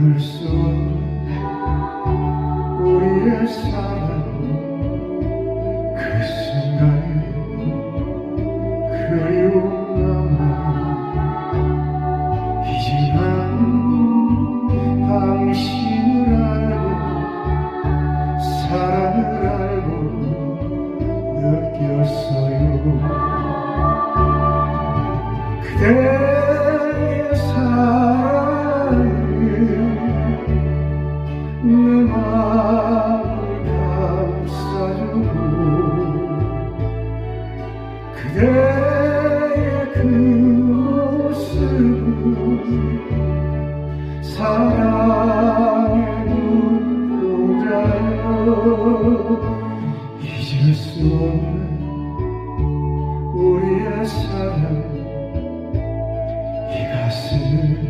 없는 우리의 사랑 그 순간에 그리움 남아 이제는 당신을 알고 사랑을 알고 느꼈어요 그대의 그 모습, 사랑의 눈동자여 잊을 우리의 사랑. 이 가슴을